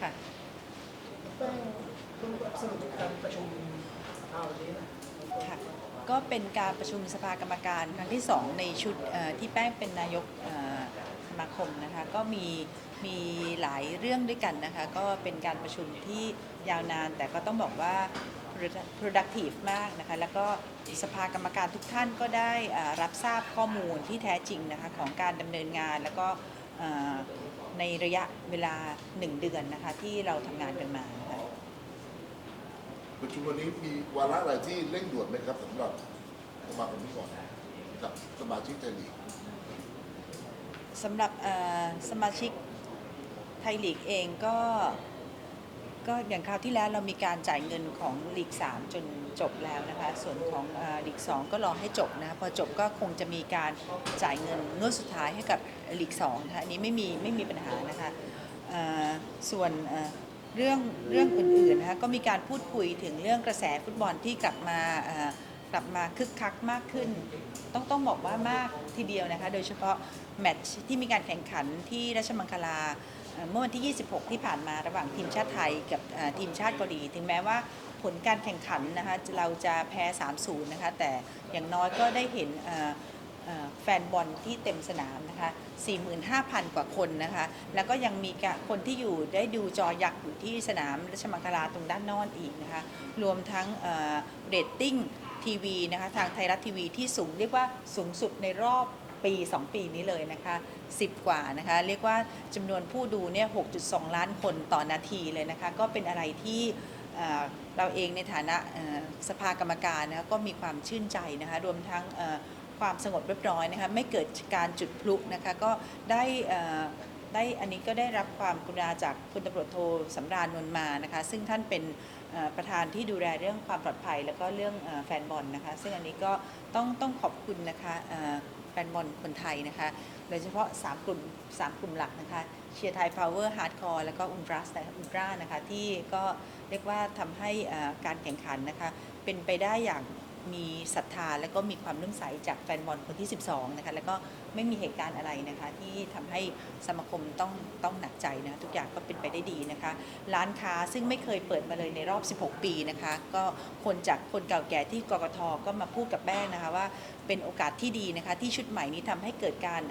ค่ะแป้งเพิ่งสรุปการประชุมเอาวันนี้นะค่ะ ก็เป็นการประชุมสภากรรมการครั้งที่ 2 ในชุดเอ่อที่แป้งเป็นนายกเอ่อสมาคมนะคะก็มีมีหลายเรื่องด้วยกันนะคะ ก็เป็นการประชุมที่ยาวนาน แต่ก็ต้องบอกว่า productive มากนะคะ แล้วก็สภากรรมการทุกท่านก็ได้เอ่อรับทราบข้อมูลที่แท้จริงนะคะของการดำเนินงานแล้วก็เอ่อ ในระยะเวลา 1 เดือนนะคะที่เราทำงานกันมาค่ะ ประชุมวันนี้มีวาระอะไรที่เร่งด่วนไหมครับสำหรับสมาคมนี้ก่อนกับสมาชิกไทยลีกสำหรับเอ่อสมาชิกไทยลีกเองก็ก็อย่างคราวที่แล้วเรามีการจ่ายเงินของลีก 3 จน จบแล้วนะคะ ส่วนของเออลีก2ก็รอให้จบนะพอจบก็คงจะมีการจ่ายเงินงวดสุดท้ายให้กับลีก2นะคะอันนี้ไม่มีไม่มีปัญหานะคะส่วนเรื่องเรื่องอื่นๆนะคะก็มีการพูดคุยถึงเรื่องกระแสฟุตบอลที่กลับมากลับมาคึกคักมากขึ้น ต้องต้องบอกว่ามากทีเดียวนะคะ โดยเฉพาะแมตช์ที่มีการแข่งขันที่ราชมังคลาเมื่อวันที่ 26 ที่ผ่านมาระหว่างทีมชาติไทยกับทีมชาติเกาหลี ถึงแม้ว่า ผลการแข่งขันนะคะเราจะแพ้ 3-0 นะคะ แต่อย่างน้อยก็ได้เห็นแฟนบอลที่เต็มสนามนะคะ 45,000 กว่าคนนะคะ แล้วก็ยังมีคนที่อยู่ได้ดูจอยักษ์อยู่ที่สนามราชมังคลาตรงด้านนอกอีกนะคะ รวมทั้งเรตติ้งทีวีนะคะ ทางไทยรัฐทีวีที่สูงเรียกว่าสูงสุดในรอบปี 2 ปีนี้เลยนะคะ 10 กว่านะคะ เรียกว่าจำนวนผู้ดูเนี่ย 6.2 ล้านคนต่อนาทีเลยนะคะ ก็เป็นอะไรที่ เราเองในฐานะสภากรรมการนะคะก็มีความชื่นใจนะคะรวมทั้งความสงบเรียบร้อยนะคะไม่เกิดการจุดพลุนะคะก็ได้ได้อันนี้ก็ได้รับความกรุณาจากพลตำรวจโทสำราญนวลมานะคะซึ่งท่านเป็น ประธานที่ดูแลเรื่องความปลอดภัย แล้วก็เรื่องแฟนบอลนะคะ ซึ่งอันนี้ก็ต้องต้องขอบคุณนะคะแฟนบอลคนไทยนะคะ โดยเฉพาะ 3 กลุ่ม 3 กลุ่มหลักนะคะ เชียร์ไทยพาวเวอร์ฮาร์ดคอร์แล้วก็อุลตรัสนะอุลตร้านะคะ ที่ก็เรียกว่าทำให้การแข่งขันนะคะ เป็นไปได้อย่าง มีศรัทธาและก็มีความเลื่อมใสจากแฟนบอลคนที่ 12 นะคะ แล้วก็ไม่มีเหตุการณ์อะไรนะคะ ที่ทำให้สมาคมต้องต้องหนักใจนะทุกอย่างก็เป็นไปได้ดีนะคะ ร้านค้าซึ่งไม่เคยเปิดมาเลยในรอบ 16 ปีนะคะ ก็คนจากคนเก่าแก่ที่กกทก็มาพูดกับแป้งนะคะว่าเป็นโอกาสที่ดีนะคะ ที่ชุดใหม่นี้ทำให้เกิดการ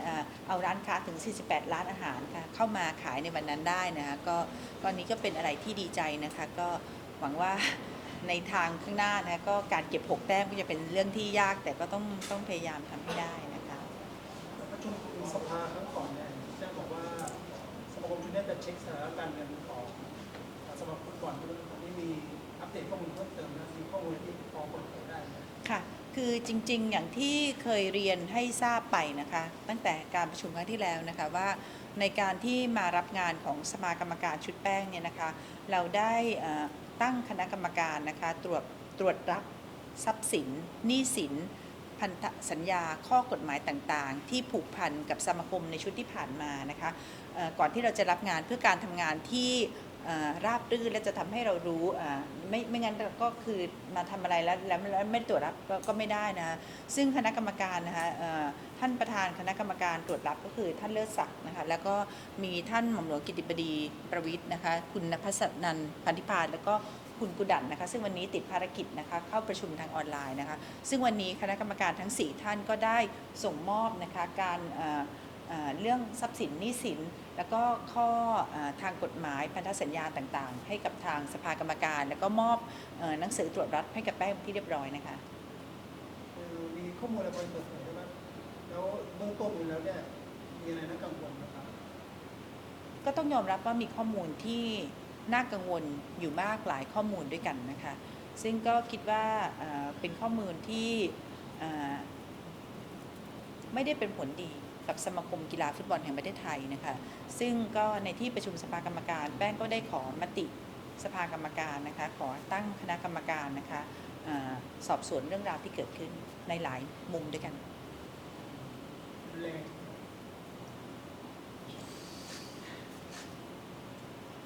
เอาร้านค้าถึง 48 ร้านอาหารค่ะเข้ามาขายในวันนั้นได้นะคะก็ก็นี้ก็เป็นอะไรที่ดีใจนะคะ ก็หวังว่า ในทางข้างหน้านะก็การเก็บหกแต้มก็จะเป็นเรื่องที่ยากแต่ก็ต้องต้องพยายามทำให้ได้นะคะประชุมสภาครั้งก่อนเนี่ยแจ้งบอกว่าสมาคมชุดนี้จะเช็คสถานการณ์เงินของสมาคมฟุตบอลด้วยนี่มีอัปเดตข้อมูลเพิ่มเติมนะมีข้อมูลที่พอเปิดเผยได้ไหมค่ะคือจริงๆ อย่างที่เคยเรียนให้ทราบไปนะคะ ตั้งแต่การประชุมครั้งที่แล้วนะคะว่าในการที่มารับงานของสมากรรมการชุดแป้งเนี่ยนะคะ เราได้เอ่อ ตั้งคณะกรรมการนะคะตรวจตรวจรับทรัพย์สินหนี้สิน พันธสัญญาข้อกฎหมายต่างๆ ที่ผูกพันกับสมาคมในชุดที่ผ่านมานะคะก่อนที่เราจะรับงานเพื่อการทำงานที่ ราบรื่นและจะทำให้เรารู้ไม่ไม่งั้นก็คือมาทำอะไรแล้วแล้วไม่ตรวจรับก็ไม่ได้นะซึ่งคณะกรรมการนะคะท่านประธานคณะกรรมการตรวจรับก็คือท่านเลิศศักดิ์นะคะแล้วก็มีท่านหม่อมหลวงกิติบดีประวิทย์นะคะคุณนภัสนันพันธิพานแล้วก็คุณกุดันนะคะซึ่งวันนี้ติดภารกิจนะคะเข้าประชุมทางออนไลน์นะคะซึ่งวันนี้คณะกรรมการทั้ง 4 ท่านก็ได้ส่งมอบนะคะการ เอ่อเอ่อเรื่องทรัพย์สินหนี้สิน แล้วก็ข้อเอ่อทางกฎหมายพันธสัญญาต่างๆ ให้กับทางสภากรรมการ แล้วก็มอบเออหนังสือตรวจรับให้กับแป้งที่เรียบร้อยนะคะคือมีข้อมูลอะไรเปิดเผยได้ไหมแล้วเบื้องต้นดูแล้วเนี่ยมีอะไรน่ากังวลนะครับก็ต้องยอมรับว่ามีข้อมูลที่น่ากังวลอยู่มากหลายข้อมูลด้วยกันนะคะ ซึ่งก็คิดว่าเอ่อเป็นข้อมูลที่เอ่อไม่ได้เป็นผลดี กับสมาคมกีฬาฟุตบอลแห่งประเทศไทยนะคะ ซึ่งก็ในที่ประชุมสภากรรมการ แป้งก็ได้ขอมติสภากรรมการนะคะ ขอตั้งคณะกรรมการนะคะอสอบสวนเรื่องราวที่เกิดขึ้นในหลายมุมด้วยกัน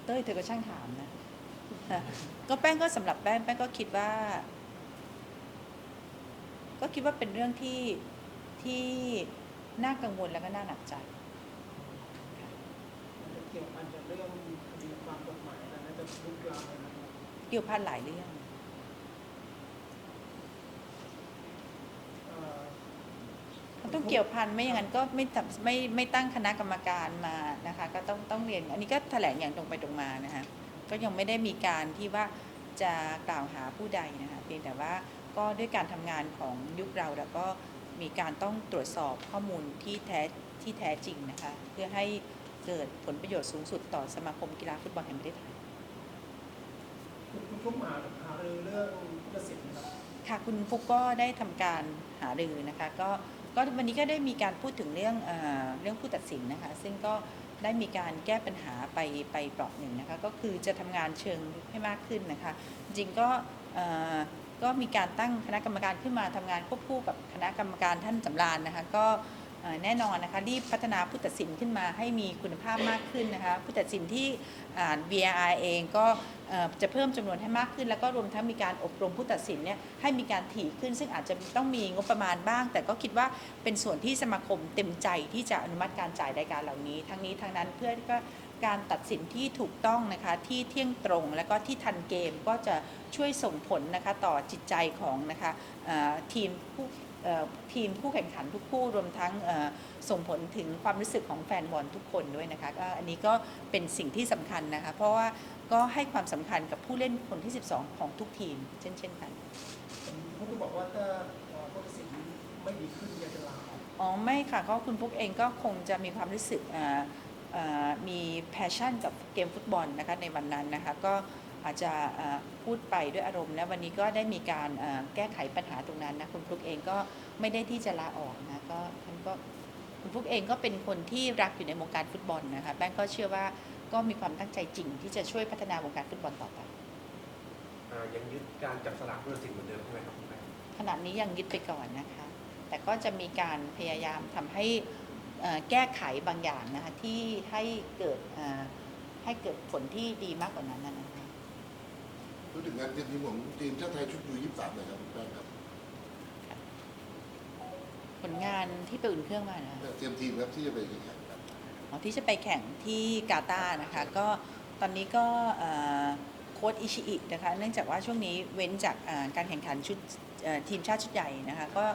เต้ยเธอก็ช่างถามนะ ก็แป้งก็สำหรับแป้งแป้งก็คิดว่า ก็คิดว่าเป็นเรื่องที่ที่ น่ากังวลแล้วก็น่าหนักใจมันจะเกี่ยวพันกับเรื่องคดีความกฎหมายเกี่ยวพันหลายเรื่องเอ่อมันต้องเกี่ยวพันไม่อย่างนั้นก็ไม่ตัดไม่ไม่ตั้งคณะกรรมการมานะคะ ก็ต้องต้องเรียน อันนี้ก็แถลงอย่างตรงไปตรงมานะคะก็ยังไม่ได้มีการที่ว่าจะกล่าวหาผู้ใดนะคะเพียงแต่ว่าก็ด้วยการทำงานของยุคเราแล้วก็ มีการต้องตรวจสอบข้อมูลที่แท้ที่แท้จริงนะคะ เพื่อให้เกิดผลประโยชน์สูงสุดต่อสมาคมกีฬาฟุตบอลแห่งประเทศไทยคุณคุณทุกมาหารือเรื่องเรื่องสิทธิ์นะครับค่ะคุณฟุกก็ได้ทำการหารือนะคะก็ก็วันนี้ก็ได้มีการพูดถึงเรื่องเออเรื่องผู้ตัดสินนะคะ ซึ่งก็ได้มีการแก้ปัญหาไปไปเปราะหนึ่งนะคะ ก็คือจะทำงานเชิงลึกให้มากขึ้นนะคะ จริงๆก็เอ่อ ก็มีการตั้งคณะกรรมการขึ้นมาทำงานควบคู่กับคณะกรรมการท่านสำราญนะคะก็แน่นอนนะคะรีบพัฒนาผู้ตัดสินขึ้นมาให้มีคุณภาพมากขึ้นนะคะผู้ตัดสินที่อ่าน VAR เองก็จะเพิ่มจำนวนให้มากขึ้น แล้วก็รวมทั้งมีการอบรมผู้ตัดสินเนี่ยให้มีการถี่ขึ้น ซึ่งอาจจะต้องมีงบประมาณบ้าง แต่ก็คิดว่าเป็นส่วนที่สมาคมเต็มใจที่จะอนุมัติการจ่ายรายการเหล่านี้ ทั้งนี้ทั้งนั้นเพื่อที่ว่า การตัดสินที่ถูกต้องนะคะที่เที่ยงตรง และก็ที่ทันเกมก็จะช่วยส่งผลนะคะต่อจิตใจของนะคะเอ่อทีมผู้เอ่อทีมผู้แข่งขันทุกคู่รวมทั้งเอ่อส่งผลถึงความรู้สึกของแฟนบอลทุกคนด้วยนะคะก็อันนี้ก็เป็นสิ่งที่สำคัญนะคะเพราะว่าก็ให้ความสำคัญกับผู้เล่นคนที่ 12 ของทุกทีม เช่นเช่นกันคุณทุกบอกว่าถ้าเอ่อผู้ตัดสินไม่ดีขึ้นอยากจะลาออกอ๋อไม่ค่ะก็คุณพุกเองก็คงจะมีความรู้สึกเอ่อเอ่อ มีแพชชั่นกับเกมฟุตบอลนะคะในวันนั้นนะคะก็อาจจะเอ่อพูดไปด้วยอารมณ์นะวันนี้ก็ได้มีการเอ่อแก้ไขปัญหาตรงนั้นนะคุณพุกเองก็ไม่ได้ที่จะลาออกนะก็ท่านก็คุณพุกเองก็เป็นคนที่รักอยู่ในวงการฟุตบอลนะคะแป้งก็เชื่อว่าก็มีความตั้งใจจริง ที่จะช่วยพัฒนาวงการฟุตบอลต่อไปอ่ายังยึดการจับสลากผู้ตัดสินเหมือนเดิมใช่ไหมครับคุณแม่ขณะนี้ยังยึดไปก่อนนะคะ แต่ก็จะมีการพยายามทำให้เอ่อ แก้ไขบางอย่างนะคะที่ให้เกิดเอ่อให้เกิดผลที่ดีมากกว่านั้นนะนะคะพูดถึงงานเตรียมทีมของทีมชาติไทยชุดยูยี่สามหน่อยครับคุณแป้งครับผลงานที่ไปอุ่นเครื่องมานะเตรียมทีมครับที่จะไปแข่งขันครับอ๋อที่จะไปแข่งที่กาตาร์นะคะ ก็ตอนนี้ก็เอ่อโค้ชอิชิอินะคะ เนื่องจากว่าช่วงนี้เว้นจากเอ่อการแข่งขันชุดเอ่อทีมชาติชุดใหญ่นะคะ ก็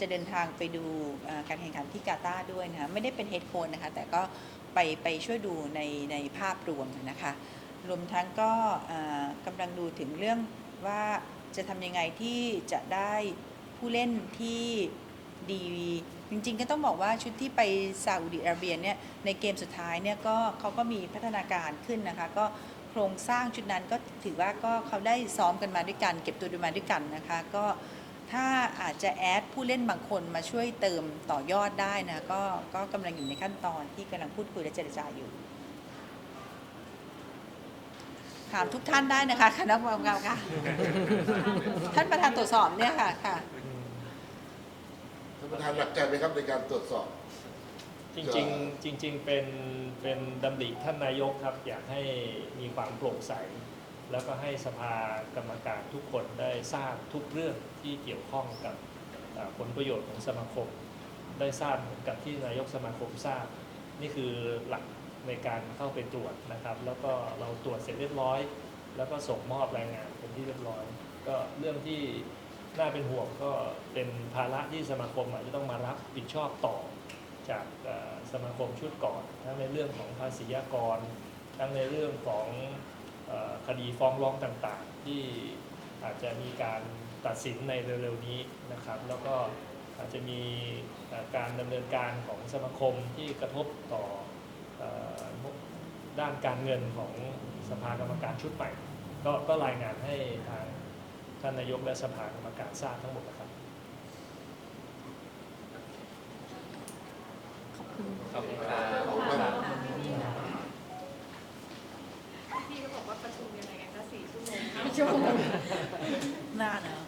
จะเดินทางไปดูการแข่งขันที่กาตาร์ด้วยนะคะไม่ได้เป็นเฮดโค้ชนะคะ แต่ก็ไปไปช่วยดูในในภาพรวมนะคะ รวมทั้งก็กำลังดูถึงเรื่องว่าจะทำยังไงที่จะได้ผู้เล่นที่ดีจริงๆ ก็ต้องบอกว่าชุดที่ไปซาอุดิอาระเบียเนี่ยในเกมสุดท้ายเนี่ยก็เขาก็มีพัฒนาการขึ้นนะคะ ก็โครงสร้างชุดนั้นก็ถือว่าก็เขาได้ซ้อมกันมาด้วยกัน เก็บตัวดูมาด้วยกันนะคะ ก็ ถ้าอาจจะแอดผู้เล่นบางคนมาช่วยเติมต่อยอดได้นะ ก็ก็กำลังอยู่ในขั้นตอนที่กำลังพูดคุยและเจรจาอยู่ ถามทุกท่านได้นะคะคณะกรรมการค่ะ ท่านประธานตรวจสอบเนี่ยค่ะค่ะ ท่านประธานหนักใจไหมครับในการตรวจสอบ จริงๆจริง ๆ เป็นเป็นดำริท่านนายกครับ อยากให้มีความโปร่งใส แล้วก็ให้สภากรรมการทุกคนได้ทราบทุกเรื่อง ที่เกี่ยวข้องกับผลประโยชน์ของสมาคม ได้ทราบเหมือนกับที่นายกสมาคมทราบ นี่คือหลักในการเข้าไปตรวจนะครับ แล้วก็เราตรวจเสร็จเรียบร้อย แล้วก็ส่งมอบรายงานเป็นที่เรียบร้อย ก็เรื่องที่น่าเป็นห่วงก็เป็นภาระที่สมาคมอาจจะต้องมารับผิดชอบต่อจากสมาคมชุดก่อนทั้งในเรื่องของภาษียากร ทั้งในเรื่องของคดีฟ้องร้องต่างๆ ที่อาจจะมีการ ตัดสินในเร็วๆนี้นะครับ แล้วก็อาจจะมีเอ่อการดำเนินการของสมาคมที่กระทบต่อเอ่อด้านการเงินของสภากรรมการชุดใหม่ก็ก็รายงานให้ทางท่านนายกและสภากรรมการทราบทั้งหมดนะครับ ขอบคุณครับขอบคุณมากพี่ก็บอกว่าประชุมยังไงกันคะสี่ชั่วโมงห้าชั่วโมงน่าเนอะ